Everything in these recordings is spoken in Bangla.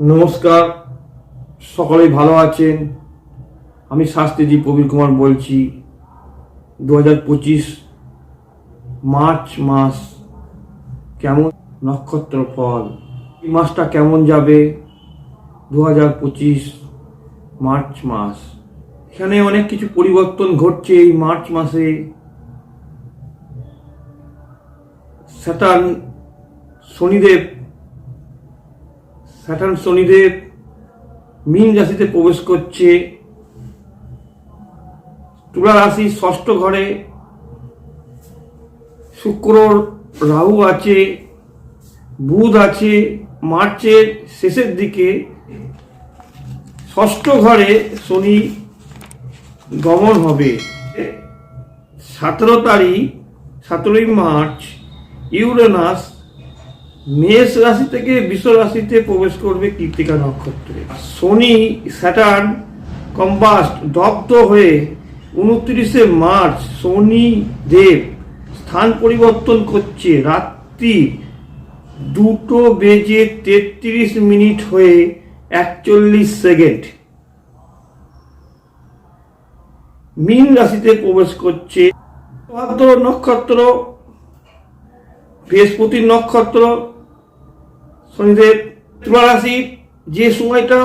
নমস্কার, সকলেই ভালো আছেন? আমি শাস্ত্রীজি প্রবীর কুমার বলছি। দু হাজার পঁচিশ মার্চ মাস কেমন? নক্ষত্র ফল। এই মাসটা কেমন যাবে? দু হাজার পঁচিশ মার্চ মাস। এখানে অনেক কিছু পরিবর্তন ঘটছে এই মার্চ মাসে। স্যাটার্ন, শনিদেব স্যাটার্ন শনিদেব মীন রাশিতে প্রবেশ করছে। তুলা রাশি ষষ্ঠ ঘরে শুক্র, রাহু আছে, বুধ আছে, মার্চের শেষের দিকে ষষ্ঠ ঘরে শনি গমন হবে। সতেরো তারিখ, সতেরোই মার্চ, ইউরেনাস মেষ রাশি থেকে বিশ্ব রাশিতে প্রবেশ করবে কৃত্তিকা নক্ষত্রে। শনি, স্যাটার্ন, কম্বাস্ট, দগ্ধ হয়ে উনত্রিশে মার্চ শনি দেব স্থান পরিবর্তন করছে। রাত্রি দুটো বেজে তেত্রিশ মিনিট হয়ে একচল্লিশ সেকেন্ড। মীন রাশিতে প্রবেশ করছে নক্ষত্র বৃহস্পতির নক্ষত্র শনিদেব তুলা রাশি যে সময়টা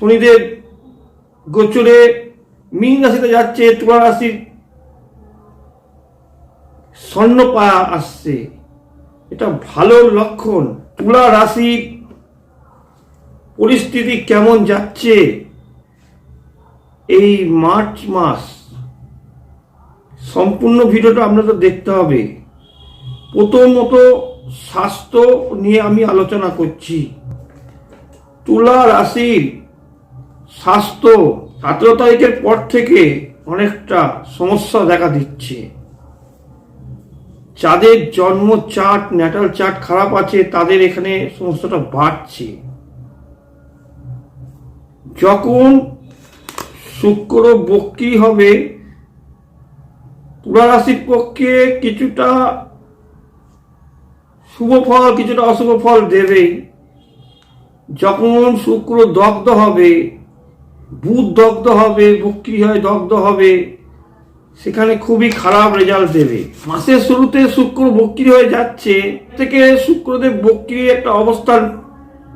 শনিদেব গোচরে মীন রাশিতে যাচ্ছে তুলা রাশির স্বর্ণ পায়া আসছে। এটা ভালো লক্ষণ। তুলা রাশির পরিস্থিতি কেমন যাচ্ছে? এই মার্চ মাস সম্পূর্ণ ভিডিওটা আপনাদের দেখতে হবে। প্রথমত স্বাস্থ্য নিয়ে আমি আলোচনা করছি। তুলা রাশির স্বাস্থ্য সতেরো তারিখের পর থেকে অনেকটা সমস্যা দেখা দিচ্ছে। যাদের জন্ম চার্ট, ন্যাটাল চার্ট খারাপ আছে, তাদের এখানে সমস্যাটা বাড়ছে। যখন শুক্র বক্রি হবে, তুলা রাশির পক্ষে কিছুটা শুভ ফল, কিছুটা অশুভ ফল দেবেই যখন শুক্র দগ্ধ হবে, বুধ দগ্ধ হবে বক্রি হয় দগ্ধ হবে, সেখানে খুবই খারাপ রেজাল্ট দেবে। মাসের শুরুতে শুক্র বক্রি হয়ে যাচ্ছে, থেকে শুক্রদেব বক্রি একটা অবস্থান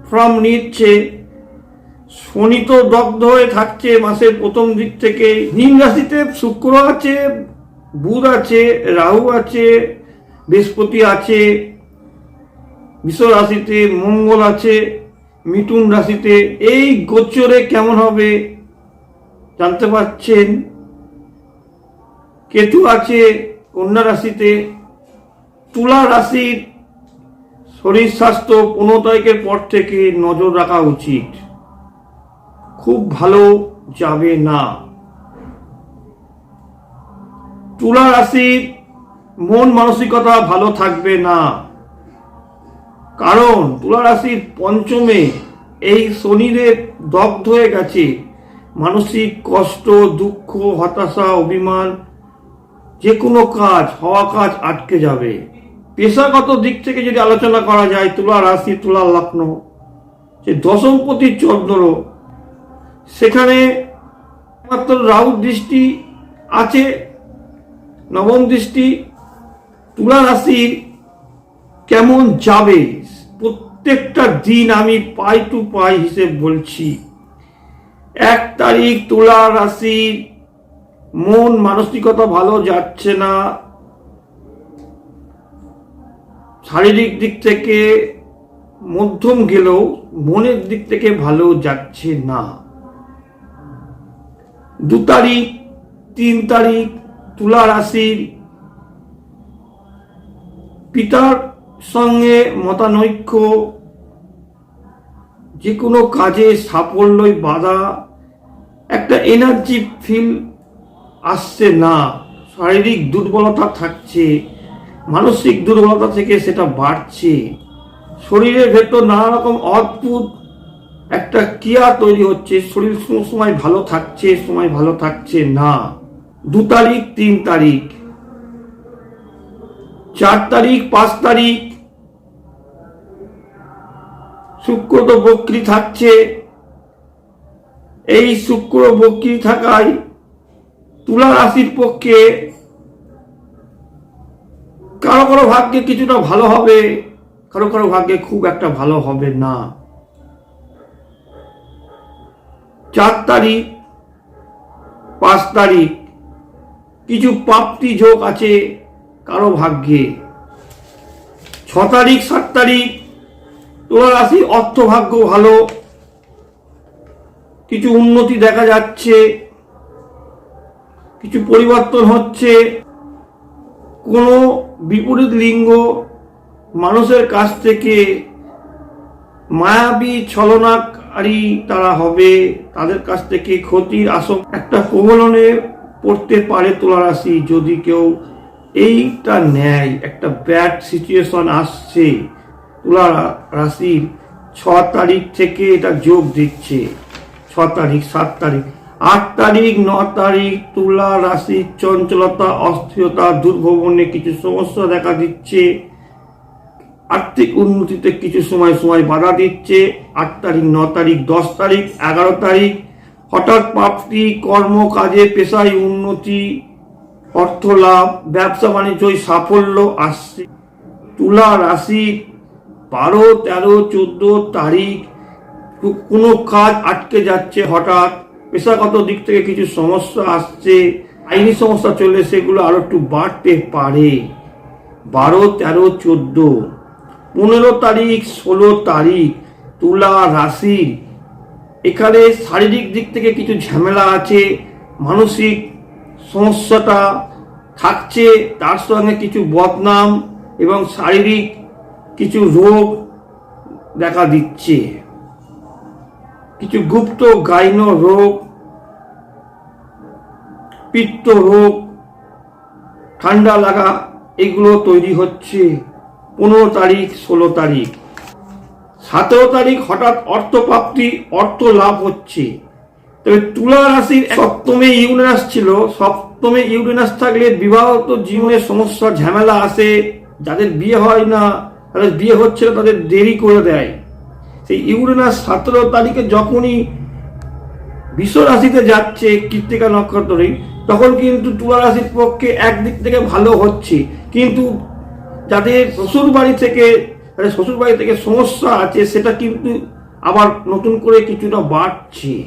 ফর্ম নিচ্ছে। শনি তো দগ্ধ হয়ে থাকছে মাসের প্রথম দিক থেকে। নিম রাশিতে শুক্র আছে, বুধ আছে, রাহু আছে, বৃহস্পতি আছে বিশ্ব রাশিতে মঙ্গল আছে, মিথুন রাশিতে এই গোচরে কেমন হবে জানতে পারছেন? কেতু আছে, কন্যা রাশিতে, তুলা রাশির শরীর স্বাস্থ্য পনেরো তারিখের পর থেকে নজর রাখা উচিত। খুব ভালো যাবে না। তুলা রাশির মন মানসিকতা ভালো থাকবে না। কারণ তুলা রাশির পঞ্চমে এই শনিদেব দগ্ধ হয়ে গেছে। মানসিক কষ্ট, দুঃখ, হতাশা, অভিমান যে কোনো কাজ, হওয়া কাজ আটকে যাবে। পেশাগত দিক থেকে যদি আলোচনা করা যায়, তুলা রাশি, তুলা লগ্ন, যে দশমপতি চন্দ্র, সেখানে মাত্র রাহু দৃষ্টি আছে, নবম দৃষ্টি তুলা রাশির কেমন যাবে? প্রত্যেকটা দিন আমি পাই টু পাই হিসেব বলছি। এক তারিখ তুলা রাশির মন মানসিকতা ভালো যাচ্ছে না। শারীরিক দিক থেকে মধ্যম গেলেও মনের দিক থেকে ভালো যাচ্ছে না। দু তারিখ, তিন তারিখ তুলা রাশির পিতার সঙ্গে মতানৈক্য, যে কোনো কাজে সাফল্যই বাধা, একটা এনার্জি ফিল আসছে না। শারীরিক দুর্বলতা থাকছে, মানসিক দুর্বলতা থেকে সেটা বাড়ছে। শরীরের ভেতর নানা রকম অদ্ভুত একটা ক্রিয়া তৈরি হচ্ছে, শরীর সময় ভালো থাকছে, সময় ভালো থাকছে না। দু তারিখ, তিন তারিখ। চার তারিখ, পাঁচ তারিখ শুক্র তো বক্রি থাকছে। এই শুক্র বক্রি থাকায় তুলা রাশির পক্ষে কারও কারও ভাগ্যে কিছুটা ভালো হবে, কারও কারও ভাগ্যে খুব একটা ভালো হবে না। চার তারিখ, পাঁচ তারিখ, কিছু প্রাপ্তি যোগ আছে কারও ভাগ্যে। ছ তারিখ, সাত তারিখ তুলা রাশি অর্থভাগ্য ভালো। কিছু উন্নতি দেখা যাচ্ছে। কিছু পরিবর্তন হচ্ছে। কোনো বিপরীত লিঙ্গ মানুষের কাছ থেকে মায়াবী ছলনাকারী তারা হবে। তাদের কাছ থেকে ক্ষতির আশঙ্কা একটা প্রবলনে পড়তে পারে তুলা রাশি যদি কেউ এইটা নেয়। একটা ব্যাড সিচুয়েশন আসছে। তুলা রাশির ছ তারিখ থেকে এটা যোগ দিচ্ছে। ছ তারিখ, সাত তারিখ। আট তারিখ, ন তারিখ, তুলা রাশির চঞ্চলতা, অস্থিরতা, দুর্ভবনে কিছু সমস্যা দেখা দিচ্ছে। আর্থিক উন্নতিতে কিছু সময় সময় বাধা দিচ্ছে। আট তারিখ, ন তারিখ, দশ তারিখ, এগারো তারিখ। হঠাৎ প্রাপ্তি কর্ম কাজে পেশায় উন্নতি অর্থ লাভ ব্যবসা বাণিজ্যই সাফল্য আসছে। তুলা রাশি বারো, তেরো, চোদ্দ তারিখ কোনো কাজ আটকে যাচ্ছে হঠাৎ। পেশাগত দিক থেকে কিছু সমস্যা আসছে। আইনি সমস্যা চলে সেগুলো আরও একটু বাড়তে পারে। বারো, তেরো, চোদ্দ। পনেরো তারিখ, ষোলো তারিখ, তুলা রাশি। এখানে শারীরিক দিক থেকে কিছু ঝামেলা আছে। মানসিক সমস্যাটা থাকছে। তার সঙ্গে কিছু বদনাম এবং শারীরিক কিছু রোগ দেখা দিচ্ছে। কিছু গুপ্ত গাইন রোগ, পিত্ত রোগ, ঠান্ডা লাগা, এগুলো তৈরি হচ্ছে পনেরো তারিখ, ষোলো তারিখ। সতেরো তারিখ হঠাৎ অর্থপ্রাপ্তি, অর্থ লাভ হচ্ছে। তবে তুলা রাশির সপ্তমে ইউরেনাস ছিল। সপ্তমে ইউরেনাস থাকলে বিবাহত জীবনে সমস্যা ঝামেলা আসে। যাদের বিয়ে হয় না তাদের বিয়ে হচ্ছে না তাদের দেরি করে দেয়। সেই ইউরেনাস সতেরো তারিখে যখনই বিশ্ব রাশিতে যাচ্ছে কৃত্তিকা নক্ষত্রে তখন কিন্তু তুলা রাশির পক্ষে একদিক থেকে ভালো হচ্ছে। কিন্তু যাদের শ্বশুর বাড়ি থেকে, যাদের শ্বশুর বাড়ি থেকে সমস্যা আছে, সেটা কিন্তু আবার নতুন করে কিছুটা বাড়ছে।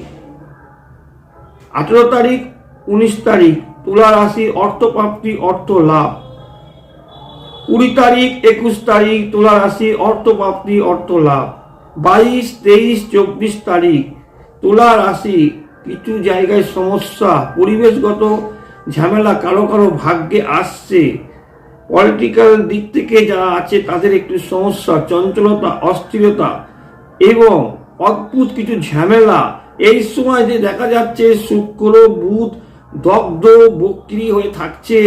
আঠেরো তারিখ, উনিশ তারিখ, তুলা রাশি অর্থপ্রাপ্তি অর্থ লাভ কুড়ি তারিখ, একুশ তারিখ তুলা রাশি অর্থপ্রাপ্তি অর্থ লাভ। বাইশ, তেইশ, চব্বিশ তারিখ তুলা রাশি কিছু জায়গায় সমস্যা, পরিবেশগত ঝামেলা, কারও কারও ভাগ্যে আসছে। পলিটিক্যাল দিক থেকে যারা আছে, তাদের একটু সমস্যা, চঞ্চলতা, অস্থিরতা এবং অদ্ভুত কিছু ঝামেলা। এই সময় যে দেখা যাচ্ছে, শুক্র, বুধ, দগ্ধ, বক্রি হয়ে থাকছে,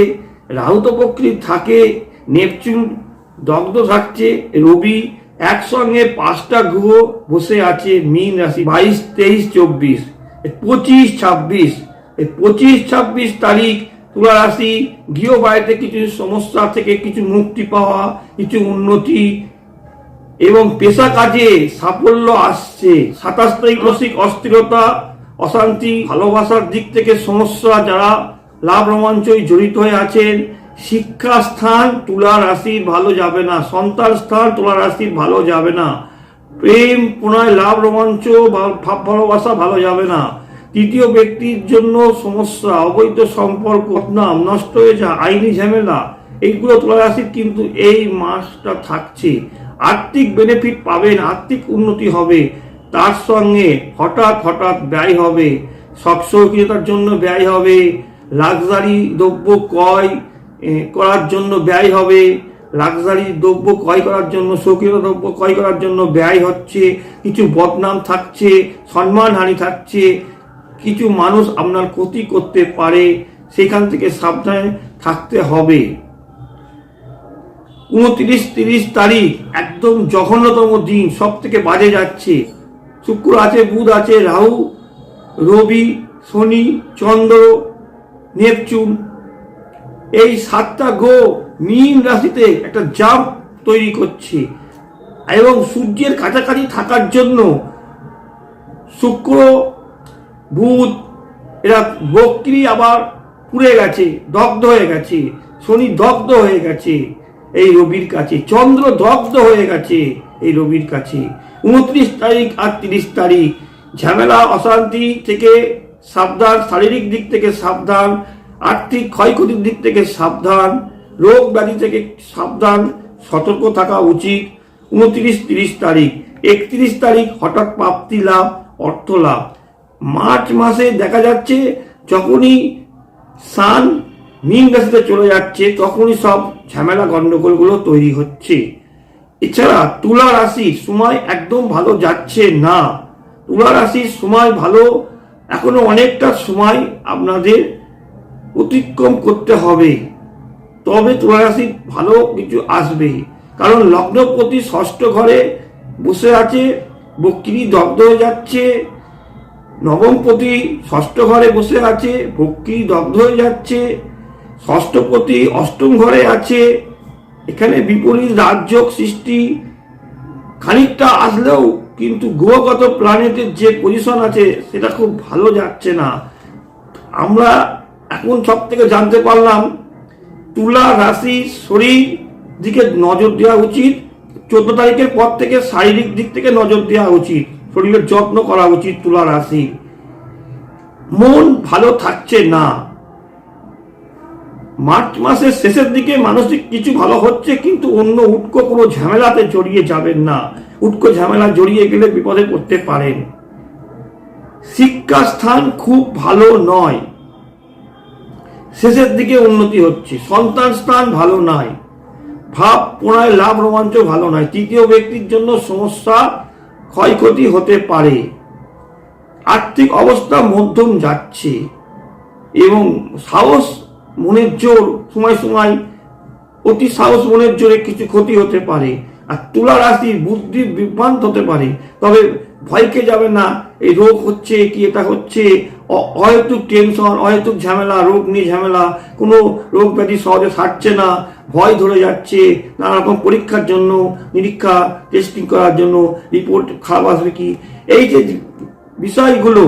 রাহু তো বক্রি থাকে নেপচুন দগ্ধ থাকছে রবি, একসঙ্গে পাঁচটা গ্রহ বসে আছে মীন রাশি, বাইশ, তেইশ, চব্বিশ, পঁচিশ, ছাব্বিশ, এই পঁচিশ, ছাব্বিশ তারিখ তুলা রাশি, গৃহ বাড়িতে কিছু সমস্যা থেকে কিছু মুক্তি পাওয়া, কিছু উন্নতি এবং পেশা কাজে সাফল্য আসছে। সাতাশ তারিখ মানসিক অস্থিরতা, অশান্তি, ভালোবাসার দিক থেকে সমস্যা, যারা লাভ রোমাঞ্চই জড়িত হয়ে আছেন শিক্ষা স্থান তুলা রাশির ভালো যাবে না, সন্তান স্থান তুলা রাশির ভালো যাবে না। প্রেম পুনরায় লাভ, রোমাঞ্চ ভালোবাসা ভালো যাবে না। তৃতীয় ব্যক্তির জন্য সমস্যা, অবৈধ সম্পর্ক, নাম নষ্ট হয়ে যা আইনি ঝামেলা, এইগুলো তুলা রাশির কিন্তু এই মাসটা থাকছে। আর্থিক বেনিফিট পাবেন, আর্থিক উন্নতি হবে। তার সঙ্গে হঠাৎ হঠাৎ ব্যয় হবে। সব সৌকীয়তার জন্য ব্যয় হবে। লাক্সারি দ্রব্য ক্রয় করার জন্য ব্যয় হবে। লাক্সারি দ্রব্য ক্রয় করার জন্য সৌকীয় দ্রব্য ক্রয় করার জন্য ব্যয় হচ্ছে। কিছু বদনাম থাকছে, সম্মানহানি থাকছে। কিছু মানুষ আপনার ক্ষতি করতে পারে। সেখান থেকে সাবধানে থাকতে হবে। উনত্রিশ তিরিশ তারিখ, একদম জঘন্যতম দিন সব থেকে বাজে যাচ্ছে। শুক্র আছে, বুধ আছে, রাহু, রবি, শনি, চন্দ্র, নেপচুন এই সাতটা গ্রহ মীন রাশিতে একটা জাম্প তৈরি করছে। এবং সূর্যের কাছাকাছি থাকার জন্য শুক্র, বুধ, এরা বক্রি আবার পুড়ে গেছে, দগ্ধ হয়ে গেছে, শনি দগ্ধ হয়ে গেছে এই রবির কাছে, চন্দ্র দগ্ধ হয়ে গেছে এই রবির কাছে। উনত্রিশ তারিখ আর তিরিশ তারিখ, ঝামেলা, অশান্তি থেকে সাবধান, শারীরিক দিক থেকে সাবধান আর্থিক ক্ষয়ক্ষতির দিক থেকে সাবধান, রোগ ব্যাধি থেকে সাবধান, সতর্ক থাকা উচিত। উনত্রিশ, তিরিশ তারিখ। একত্রিশ তারিখ হঠাৎ প্রাপ্তি লাভ, অর্থ লাভ। মার্চ মাসে দেখা যাচ্ছে যখনই সান মীন রাশিতে চলে যাচ্ছে, তখনই সব ঝামেলা গন্ডগোলগুলো তৈরি হচ্ছে। এছাড়া তুলা রাশির সময় একদম ভালো যাচ্ছে না। তুলা রাশির সময় ভালো, এখনও অনেকটা সময় আপনাদের অতিক্রম করতে হবে। তবে তুলা রাশির ভালো কিছু আসবে। কারণ লগ্নপতি ষষ্ঠ ঘরে বসে আছে বক্রি দগ্ধ হয়ে যাচ্ছে। নবমপতি ষষ্ঠ ঘরে বসে আছে বক্রি দগ্ধ হয়ে যাচ্ছে। ষষ্ঠপতি অষ্টম ঘরে আছে। এখানে বিপরীত রাজযোগ সৃষ্টি। খানিকটা আসলেও কিন্তু গ্রহগত প্ল্যানেটের যে পজিশন আছে, সেটা খুব ভালো যাচ্ছে না। আমরা এখন সব থেকে জানতে পারলাম, তুলা, রাশি, শরীর দিকে নজর দেওয়া উচিত। চোদ্দ তারিখের পর থেকে শারীরিক দিক থেকে নজর দেওয়া উচিত। শরীরের যত্ন করা উচিত তুলা, রাশি। মন ভালো থাকছে না। মার্চ মাসের শেষের দিকে মানসিক কিছু ভালো হচ্ছে, কিন্তু অন্য উটকো কোনো ঝামেলাতে জড়িয়ে যাবেন না। উটকো ঝামেলা জড়িয়ে গেলে বিপদে পড়তে পারেন। শিক্ষাস্থান খুব ভালো নয়। শেষের দিকে উন্নতি হচ্ছে। সন্তান স্থান ভালো নয় ভাব পুনরায় লাভ রোমাঞ্চ ভালো নয়। তৃতীয় ব্যক্তির জন্য সমস্যা, ক্ষয়ক্ষতি হতে পারে। আর্থিক অবস্থা মধ্যম যাচ্ছে এবং সাহস, মনের জোর, সময় সময়, অতি সাহস, মনের জোরে কিছু ক্ষতি হতে পারে। আর তুলা রাশি বুদ্ধি বিভ্রান্ত হতে পারে। তবে ভয়কে যাবে না। এই রোগ হচ্ছে কি, এটা হচ্ছে অহেতুক টেনশন অহেতুক ঝামেলা, রোগ নিয়ে ঝামেলা, কোনো রোগ ব্যাধি সহজে সারছে না, ভয় ধরে যাচ্ছে, নানা রকম পরীক্ষার জন্য, নিরীক্ষা টেস্টিং করার জন্য রিপোর্ট খারাপ আসবে কি? এই যে বিষয়গুলো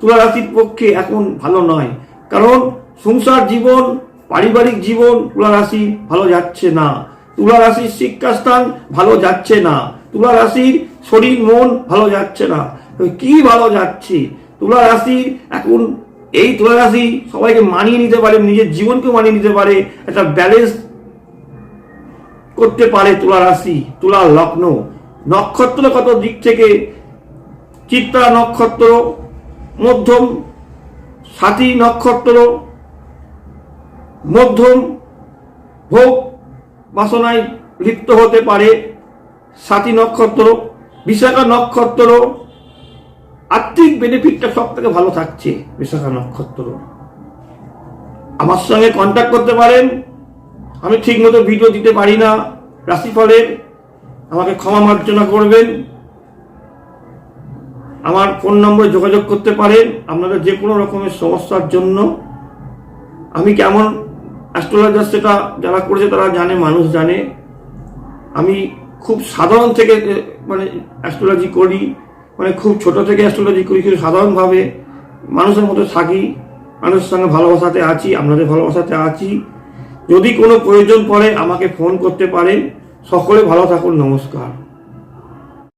তুলা রাশির পক্ষে এখন ভালো নয়। কারণ সংসার জীবন, পারিবারিক জীবন তুলা রাশি ভালো যাচ্ছে না। তুলা রাশির শিক্ষাস্থান ভালো যাচ্ছে না। তুলা রাশির শরীর, মন ভালো যাচ্ছে না। কি ভালো যাচ্ছে? তুলা রাশি এখন এই তুলা রাশি সবাইকে মানিয়ে নিতে পারে, নিজের জীবনকে মানিয়ে নিতে পারে, একটা ব্যালেন্স করতে পারে তুলা রাশি তুলা লগ্ন। নক্ষত্রগত দিক থেকে? চিত্রা নক্ষত্র, মধ্যম সাথী নক্ষত্র, মধ্যম ভোগ বাসনায় লিপ্ত হতে পারে সাথী নক্ষত্র, বিশাখা নক্ষত্র আর্থিক বেনিফিটটা সব থেকে ভালো থাকছে বিশাখা নক্ষত্র। আমার সঙ্গে কন্ট্যাক্ট করতে পারেন। আমি ঠিক মতো ভিডিও দিতে পারি না। রাশিফলের আমাকে ক্ষমা মার্জনা করবেন। আমার ফোন নম্বরে যোগাযোগ করতে পারেন আপনাদের যে কোনো রকমের সমস্যার জন্য। আমি কেমন অ্যাস্ট্রোলজার সেটা যারা করেছে তারা জানে, মানুষ জানে। আমি খুব সাধারণ থেকে মানে অ্যাস্ট্রোলজি করি। মানে খুব ছোট থেকে অ্যাস্ট্রোলজি করি, কিন্তু সাধারণভাবে মানুষের মতো থাকি, মানুষের সঙ্গে ভালোবাসাতে আছি, আপনাদের ভালোবাসাতে আছি। যদি কোনো প্রয়োজন পড়ে, আমাকে ফোন করতে পারেন। সকলে ভালো থাকুন, নমস্কার।